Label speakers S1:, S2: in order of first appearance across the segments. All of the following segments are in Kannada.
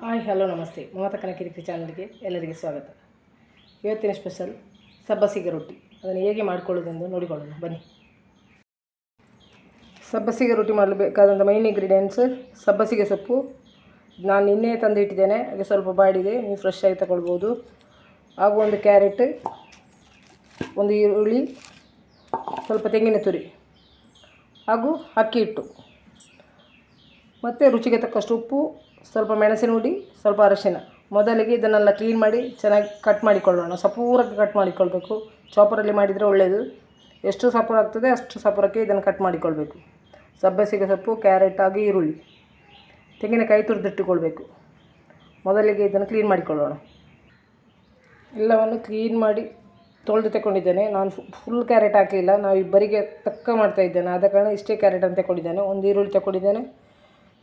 S1: ಹಾಯ್, ಹಲೋ, ನಮಸ್ತೆ. ಮಮತಾ ಕಿರಿಕಿರಿ ಚಾನಲ್ಗೆ ಎಲ್ಲರಿಗೆ ಸ್ವಾಗತ. ಇವತ್ತಿನ ಸ್ಪೆಷಲ್ ಸಬ್ಬಸಿಗೆ ರೊಟ್ಟಿ. ಅದನ್ನು ಹೇಗೆ ಮಾಡಿಕೊಳ್ಳೋದೆಂದು ನೋಡಿಕೊಳ್ಳೋಣ. ಬನ್ನಿ. ಸಬ್ಬಸಿಗೆ ರೊಟ್ಟಿ ಮಾಡಲು ಬೇಕಾದಂಥ ಮೈನ್ ಇಂಗ್ರೀಡಿಯೆಂಟ್ಸ್ ಸಬ್ಬಸಿಗೆ ಸೊಪ್ಪು. ನಾನು ನಿನ್ನೆ ತಂದು ಇಟ್ಟಿದ್ದೇನೆ ಹಾಗೆ ಸ್ವಲ್ಪ ಬಾಡಿದೆ ನೀವು ಫ್ರೆಶ್ ಆಗಿ ತಗೊಳ್ಬೋದು. ಹಾಗೂ ಒಂದು ಕ್ಯಾರೆಟ್, ಒಂದು ಈರುಳ್ಳಿ, ಸ್ವಲ್ಪ ತೆಂಗಿನ ತುರಿ ಹಾಗೂ ಅಕ್ಕಿ ಹಿಟ್ಟು. ಮತ್ತು ರುಚಿಗೆ ತಕ್ಕಷ್ಟು ಉಪ್ಪು, ಸ್ವಲ್ಪ ಮೆಣಸಿನ ಹುಡಿ ಸ್ವಲ್ಪ ಅರಶಿನ. ಮೊದಲಿಗೆ ಇದನ್ನೆಲ್ಲ ಕ್ಲೀನ್ ಮಾಡಿ ಚೆನ್ನಾಗಿ ಕಟ್ ಮಾಡಿಕೊಳ್ಳೋಣ. ಸಪೂರಕ್ಕೆ ಕಟ್ ಮಾಡಿಕೊಳ್ಬೇಕು. ಚಾಪರಲ್ಲಿ ಮಾಡಿದರೆ ಒಳ್ಳೆಯದು ಎಷ್ಟು ಸಪೂರ ಆಗ್ತದೆ ಅಷ್ಟು ಸಪೂರಕ್ಕೆ ಇದನ್ನು ಕಟ್ ಮಾಡಿಕೊಳ್ಬೇಕು. ಸಬ್ಬಸಿಗೆ ಸೊಪ್ಪು, ಕ್ಯಾರೆಟ್, ಹಾಗೂ ಈರುಳ್ಳಿ. ತೆಂಗಿನಕಾಯಿ ತುರಿದಿಟ್ಟುಕೊಳ್ಬೇಕು. ಮೊದಲಿಗೆ ಇದನ್ನು ಕ್ಲೀನ್ ಮಾಡಿಕೊಳ್ಳೋಣ. ಎಲ್ಲವನ್ನು ಕ್ಲೀನ್ ಮಾಡಿ ತೊಳೆದು ತಗೊಂಡಿದ್ದೇನೆ ನಾನು ಫುಲ್ ಕ್ಯಾರೆಟ್ ಹಾಕಲಿಲ್ಲ. ನಾವು ಇಬ್ಬರಿಗೆ ತಕ್ಕ ಮಾಡ್ತಾ ಇದ್ದೇನೆ. ಆದ ಕಾರಣ ಇಷ್ಟೇ ಕ್ಯಾರೆಟ್ ಅಂತ ತಗೊಂಡಿದ್ದೇನೆ ಒಂದು ಈರುಳ್ಳಿ ತಗೊಂಡಿದ್ದೇನೆ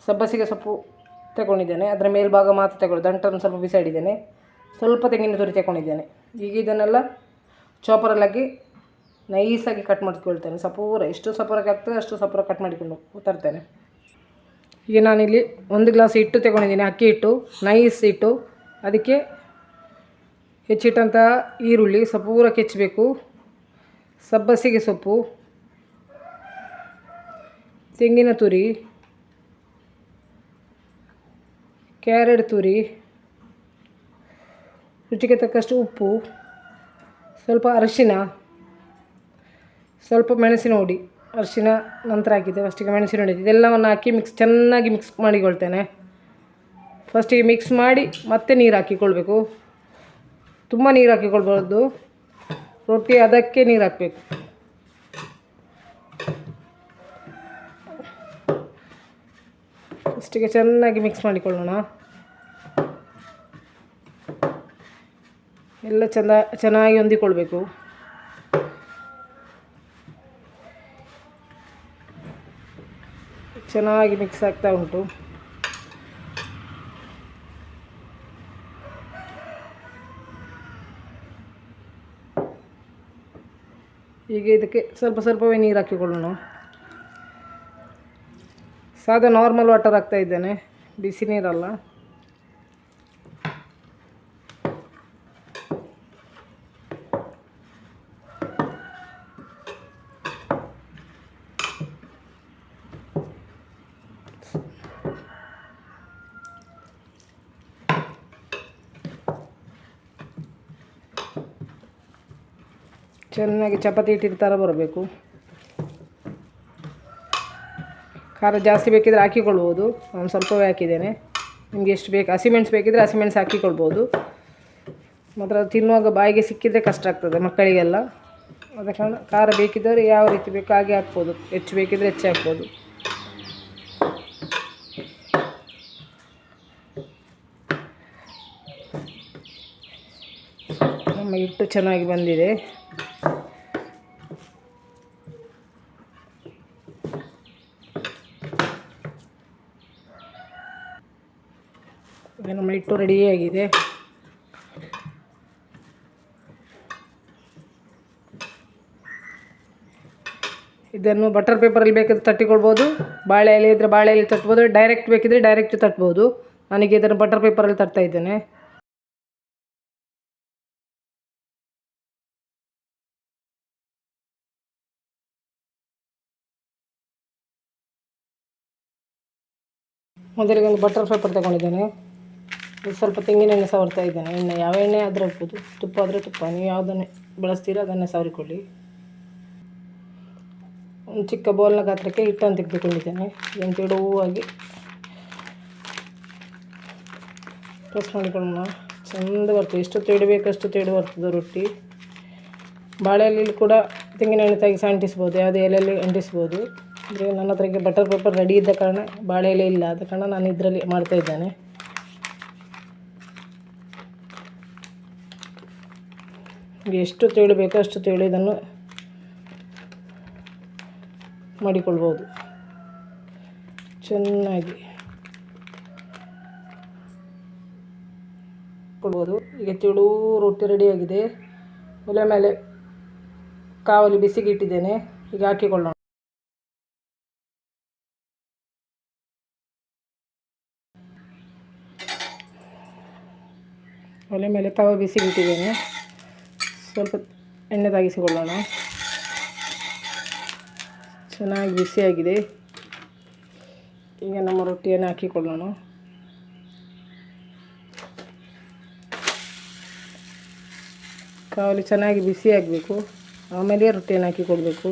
S1: ಸಬ್ಬಸಿಗೆ ಸೊಪ್ಪು ತಗೊಂಡಿದ್ದೇನೆ. ಅದರ ಮೇಲ್ಭಾಗ ಮಾತ್ರ ತಗೊಳ್ಳಿ. ದಂಟನ್ನು ಸ್ವಲ್ಪ ಬಿಸಾಡಿದ್ದೇನೆ. ಸ್ವಲ್ಪ ತೆಂಗಿನ ತುರಿ ತಗೊಂಡಿದ್ದೇನೆ. ಈಗ ಇದನ್ನೆಲ್ಲ ಚಾಪರಲ್ಲಾಗಿ ನೈಸಾಗಿ ಕಟ್ ಮಾಡಿಕೊಳ್ತೇನೆ. ಸಪೂರ ಎಷ್ಟು ಸಪೂರಕ್ಕೆ ಆಗ್ತದೆ ಅಷ್ಟು ಸಪೂರ ಕಟ್ ಮಾಡಿಕೊಂಡು ತರ್ತೇನೆ. ಈಗ ನಾನಿಲ್ಲಿ ಒಂದು ಗ್ಲಾಸ್ ಹಿಟ್ಟು ತಗೊಂಡಿದ್ದೀನಿ, ಅಕ್ಕಿ ಹಿಟ್ಟು. ನೈಸ್ ಹಿಟ್ಟು. ಅದಕ್ಕೆ ಹೆಚ್ಚಿಟ್ಟಂತಹ ಈರುಳ್ಳಿ ಸಪೂರಕ್ಕೆ ಹೆಚ್ಚಬೇಕು ಸಬ್ಬಸಿಗೆ ಸೊಪ್ಪು. ತೆಂಗಿನ ತುರಿ. ಕ್ಯಾರೆಟ್ ತುರಿ, ರುಚಿಗೆ ತಕ್ಕಷ್ಟು ಉಪ್ಪು, ಸ್ವಲ್ಪ ಅರಿಶಿನ, ಸ್ವಲ್ಪ ಮೆಣಸಿನ ಹುಡಿ ಅರಿಶಿನ ನಂತರ ಹಾಕಿದ್ದೆ ಫಸ್ಟಿಗೆ ಮೆಣಸಿನ ಹುಡಿ ಇದೆಲ್ಲವನ್ನು ಹಾಕಿ ಮಿಕ್ಸ್ ಚೆನ್ನಾಗಿ ಮಿಕ್ಸ್ ಮಾಡಿಕೊಳ್ತೇನೆ. ಫಸ್ಟಿಗೆ ಮಿಕ್ಸ್ ಮಾಡಿ ಮತ್ತೆ ನೀರು ಹಾಕಿಕೊಳ್ಬೇಕು. ತುಂಬ ನೀರು ಹಾಕಿಕೊಳ್ಬಾರ್ದು. ರೊಟ್ಟಿ ಅದಕ್ಕೆ ನೀರು ಹಾಕಬೇಕು. ಫಸ್ಟಿಗೆ ಚೆನ್ನಾಗಿ ಮಿಕ್ಸ್ ಮಾಡಿಕೊಳ್ಳೋಣ. ಎಲ್ಲ ಚೆಂದ, ಚೆನ್ನಾಗಿ ಹೊಂದಿಕೊಳ್ಬೇಕು. ಚೆನ್ನಾಗಿ ಮಿಕ್ಸ್ ಆಗ್ತಾ ಉಂಟು. ಈಗ ಇದಕ್ಕೆ ಸ್ವಲ್ಪ ಸ್ವಲ್ಪವೇ ನೀರು ಹಾಕಿಕೊಳ್ಳೋಣ. ಸಾದಾ ನಾರ್ಮಲ್ ವಾಟರ್ ಹಾಕ್ತಾ ಇದ್ದೇನೆ. ಬಿಸಿ ನೀರಲ್ಲ. ಚೆನ್ನಾಗಿ ಚಪಾತಿ ಹಿಟ್ಟಿನ ಬರಬೇಕು. ಖಾರ ಜಾಸ್ತಿ ಬೇಕಿದ್ರೆ ಹಾಕಿಕೊಳ್ಬೋದು. ನಾನು ಸ್ವಲ್ಪವೇ ಹಾಕಿದ್ದೇನೆ. ನಿಮಗೆ ಎಷ್ಟು ಬೇಕು ಹಸಿಮೆಣ್ಸು ಬೇಕಿದ್ರೆ ಹಸಿಮೆಣ್ಸು ಹಾಕಿಕೊಳ್ಬೋದು. ಮಾತ್ರ ತಿನ್ನುವಾಗ ಬಾಯಿಗೆ ಸಿಕ್ಕಿದರೆ ಕಷ್ಟ ಆಗ್ತದೆ ಮಕ್ಕಳಿಗೆಲ್ಲ. ಅದ ಕಾರಣ ಖಾರ ಬೇಕಿದ್ದರೆ ಯಾವ ರೀತಿ ಬೇಕು ಹಾಗೆ ಹಾಕ್ಬೋದು. ಹೆಚ್ಚು ಬೇಕಿದ್ರೆ ಹೆಚ್ಚು ಹಾಕ್ಬೋದು. ನಮ್ಮ ಹಿಟ್ಟು ಚೆನ್ನಾಗಿ ಬಂದಿದೆ ಈಗ ನಮ್ಮ ಹಿಟ್ಟು ರೆಡಿಯಾಗಿದೆ ಇದನ್ನು ಬಟರ್ ಪೇಪರಲ್ಲಿ ಬೇಕಿದ್ರೆ ತಟ್ಟಿಕೊಳ್ಬೋದು. ಬಾಳೆ ಎಲೆ ಇದ್ದರೆ ಬಾಳೆ ಎಲೆ ತಟ್ಬೋದು. ಡೈರೆಕ್ಟ್ ಬೇಕಿದ್ರೆ ಡೈರೆಕ್ಟ್ ತಟ್ಬೋದು. ನನಗೆ ಇದನ್ನು ಬಟರ್ ಪೇಪರಲ್ಲಿ ತಟ್ತಾ ಇದ್ದೇನೆ. ಮೊದಲಿಗೆ ಒಂದು ಬಟರ್ ಪೇಪರ್ ತಗೊಂಡಿದ್ದೇನೆ. ಸ್ವಲ್ಪ ತೆಂಗಿನೆಣ್ಣೆ ಸವರ್ತಾ ಇದ್ದೇನೆ. ಎಣ್ಣೆ, ಯಾವ ಎಣ್ಣೆ ಆದರೆ ಹಾಕ್ಬೋದು ತುಪ್ಪ ಆದರೆ ತುಪ್ಪ. ನೀವು ಯಾವುದನ್ನೇ ಬಳಸ್ತೀರ, ಅದನ್ನೇ ಸವರಿಕೊಳ್ಳಿ. ಒಂದು ಚಿಕ್ಕ ಬೌಲ್ನ ಗಾತ್ರಕ್ಕೆ ಹಿಟ್ಟನ್ನು ತೆಗೆದುಕೊಂಡಿದ್ದೇನೆ. ಇದನ್ನು ತೆಳುವಾಗಿ ಟೋಸ್ಟ್ ಮಾಡಿಕೊಳ್ಳೋಣ. ಚೆಂದ ಬರ್ತದೆ. ಎಷ್ಟು ತೇಡು ಅಷ್ಟು ತೇಡು ಬರ್ತದೆ ರೊಟ್ಟಿ. ಬಾಳೆಯಲ್ಲಿ ಕೂಡ ತೆಂಗಿನೆಣ್ಣೆ ತೆಗೆಸಿ ಅಂಟಿಸ್ಬೋದು. ಯಾವುದೇ ಎಲೆಯಲ್ಲಿ ಅಂಟಿಸ್ಬೋದು. ಅಂದರೆ ನನ್ನ ಹತ್ರ ಬಟರ್ ಪೇಪರ್ ರೆಡಿ ಇದ್ದ ಕಾರಣ ಬಾಳೆ ಇಲ್ಲ. ಆದ ಕಾರಣ ನಾನು ಇದರಲ್ಲಿ ಮಾಡ್ತಾ ಎಷ್ಟು ತೆಳು ಬೇಕೋ ಅಷ್ಟು ತೆಳು ಇದನ್ನು ಮಾಡಿಕೊಳ್ಬೋದು. ಚೆನ್ನಾಗಿ ಕೊಡ್ಬೋದು ಈಗ ತೆಳು ರೊಟ್ಟಿ ರೆಡಿಯಾಗಿದೆ ಒಲೆ ಮೇಲೆ ಕಾವಲಿ ಬಿಸಿಗೆ ಇಟ್ಟಿದ್ದೇನೆ. ಈಗ ಹಾಕಿಕೊಳ್ಳೋಣ. ಒಲೆ ಮೇಲೆ ತವ ಬಿಸಿ ಇಟ್ಟಿದ್ದೇನೆ. ಸ್ವಲ್ಪ ಎಣ್ಣೆ ತಾಗಿಸಿಕೊಳ್ಳೋಣ ಚೆನ್ನಾಗಿ ಬಿಸಿಯಾಗಿದೆ. ಈಗ ನಮ್ಮ ರೊಟ್ಟಿಯನ್ನು ಹಾಕಿಕೊಳ್ಳೋಣ. ಕಾವಲಿ ಚೆನ್ನಾಗಿ ಬಿಸಿ ಆಗಬೇಕು ಆಮೇಲೆ ರೊಟ್ಟಿಯನ್ನು ಹಾಕಿ ಕೊಡಬೇಕು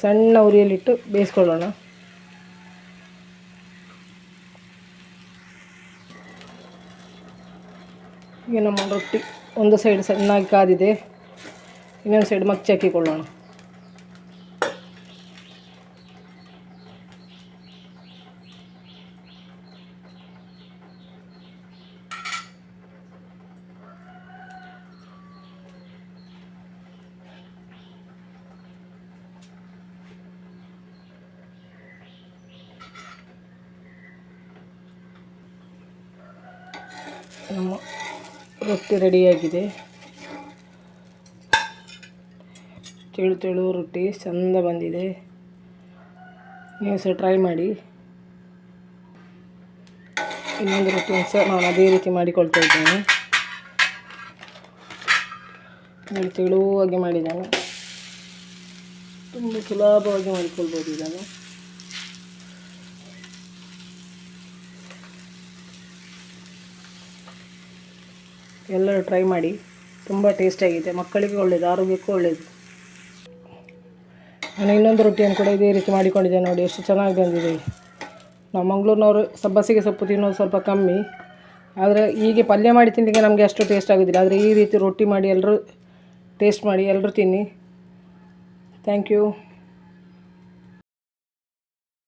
S1: ಸಣ್ಣ ಉರಿಯಲ್ಲಿಟ್ಟು ಬೇಯಿಸ್ಕೊಳ್ಳೋಣ. ಈಗ ನಮ್ಮ ರೊಟ್ಟಿ ಒಂದು ಸೈಡ್ ಸಣ್ಣಾಗಿ ಕಾದಿದೆ ಇನ್ನೊಂದು ಸೈಡ್ ಮಚ್ಚಿ ಹಾಕಿಕೊಳ್ಳೋಣ ನಮ್ಮ ರೊಟ್ಟಿ ರೆಡಿಯಾಗಿದೆ. ತೆಳು ತೆಳು ರೊಟ್ಟಿ ಚಂದ ಬಂದಿದೆ. ನೀವು ಸಹ ಟ್ರೈ ಮಾಡಿ. ಇನ್ನೊಂದು ರೊಟ್ಟಿ ಸಹ ನಾನು ಅದೇ ರೀತಿ ಮಾಡಿಕೊಳ್ತಾ ಇದ್ದೇನೆ. ತೆಳುವಾಗಿ ಮಾಡಿದ್ದಾನೆ ತುಂಬ ಸುಲಭವಾಗಿ ಮಾಡಿಕೊಳ್ಬೋದು ಇದನ್ನು. ಎಲ್ಲರೂ ಟ್ರೈ ಮಾಡಿ. ತುಂಬ ಟೇಸ್ಟಿಯಾಗಿದೆ ಮಕ್ಕಳಿಗೆ ಒಳ್ಳೆಯದು ಆರೋಗ್ಯಕ್ಕೂ ಒಳ್ಳೆಯದು ನಾನು ಇನ್ನೊಂದು ರೊಟ್ಟಿಯನ್ನು ಕೂಡ ಇದೇ ರೀತಿ ಮಾಡಿಕೊಂಡಿದ್ದೆ ನೋಡಿ, ಎಷ್ಟು ಚೆನ್ನಾಗಿ ಬಂದಿದೆ. ನಾವು ಮಂಗಳೂರಿನವರು ಸಬ್ಬಸಿಗೆ ಸೊಪ್ಪು ತಿನ್ನೋದು ಸ್ವಲ್ಪ ಕಮ್ಮಿ. ಆದರೆ ಹೀಗೆ ಪಲ್ಯ ಮಾಡಿ ತಿನ್ನಲಿಕ್ಕೆ ನಮಗೆ ಅಷ್ಟು ಟೇಸ್ಟ್ ಆಗೋದಿಲ್ಲ. ಆದರೆ ಈ ರೀತಿ ರೊಟ್ಟಿ ಮಾಡಿ ಎಲ್ಲರೂ ಟೇಸ್ಟ್ ಮಾಡಿ, ಎಲ್ಲರೂ ತಿನ್ನಿ. Thank you